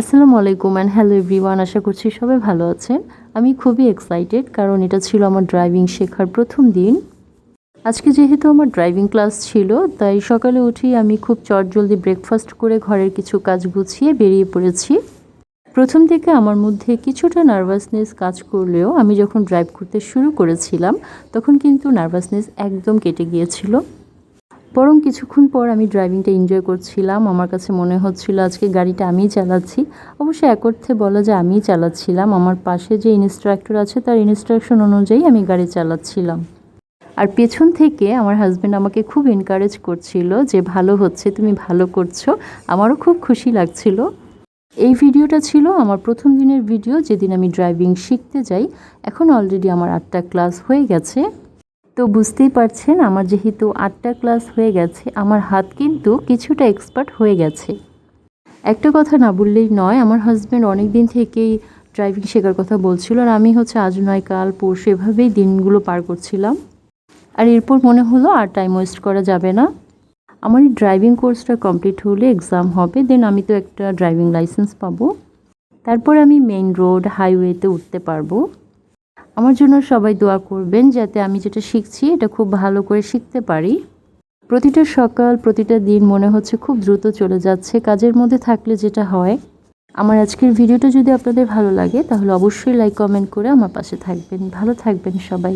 আসসালামু আলাইকুম and hello everyone আশা করছি সবাই ভালো আছেন। আমি খুবই এক্সাইটেড কারণ এটা ছিল আমার ড্রাইভিং শেখার প্রথম দিন। আজকে যেহেতু আমার ড্রাইভিং ক্লাস ছিল, তাই সকালে উঠেই আমি খুব চটজলদি ব্রেকফাস্ট করে ঘরের কিছু কাজ গুছিয়ে বেরিয়ে পড়েছি। প্রথম থেকে আমার মধ্যে কিছুটা নার্ভাসনেস কাজ করলেও আমি যখন ড্রাইভ করতে শুরু করেছিলাম, তখন কিন্তু নার্ভাসনেস একদম কেটে গিয়েছিল। বরং কিছুক্ষণ পর আমি ড্রাইভিংটা এনজয় করছিলাম। আমার কাছে মনে হচ্ছিল, আজকে গাড়িটা আমিই চালাচ্ছি। অবশ্য এক অর্থে বলা যায়, আমিই চালাচ্ছিলাম। আমার পাশে যে ইনস্ট্রাক্টর আছে, তার ইনস্ট্রাকশন অনুযায়ী আমি গাড়ি চালাচ্ছিলাম। আর পেছন থেকে আমার হাজব্যান্ড আমাকে খুব এনকারেজ করছিল যে, ভালো হচ্ছে, তুমি ভালো করছ। আমারও খুব খুশি লাগছিল। এই ভিডিওটা ছিল আমার প্রথম দিনের ভিডিও, যেদিন আমি ড্রাইভিং শিখতে যাই। এখন অলরেডি আমার আটটা ক্লাস হয়ে গেছে। তো বুঝতেই পারছেন, আমার যেহেতু আটটা ক্লাস হয়ে গেছে, আমার হাত কিন্তু কিছুটা এক্সপার্ট হয়ে গেছে। একটা কথা না বললেই নয়, আমার হাজব্যান্ড অনেক দিন থেকেই ড্রাইভিং শেখার কথা বলছিল আর আমি হচ্ছে আজ নয়, কাল, পরশু এভাবেই দিনগুলো পার করছিলাম। আর এরপর মনে হলো আর টাইম ওয়েস্ট করা যাবে না। আমার এই ড্রাইভিং কোর্সটা কমপ্লিট হলে এক্সাম হবে দেন আমি তো একটা ড্রাইভিং লাইসেন্স পাবো। তারপর আমি মেইন রোড হাইওয়েতে উঠতে পারব। আমার জন্য সবাই দোয়া করবেন যাতে আমি যেটা শিখছি এটা খুব ভালো করে শিখতে পারি। প্রতিটা সকাল, প্রতিটা দিন মনে হচ্ছে খুব দ্রুত চলে যাচ্ছে, কাজের মধ্যে থাকলে যেটা হয়। আমার আজকের ভিডিওটা যদি আপনাদের ভালো লাগে তাহলে অবশ্যই লাইক কমেন্ট করে আমার পাশে থাকবেন। ভালো থাকবেন সবাই।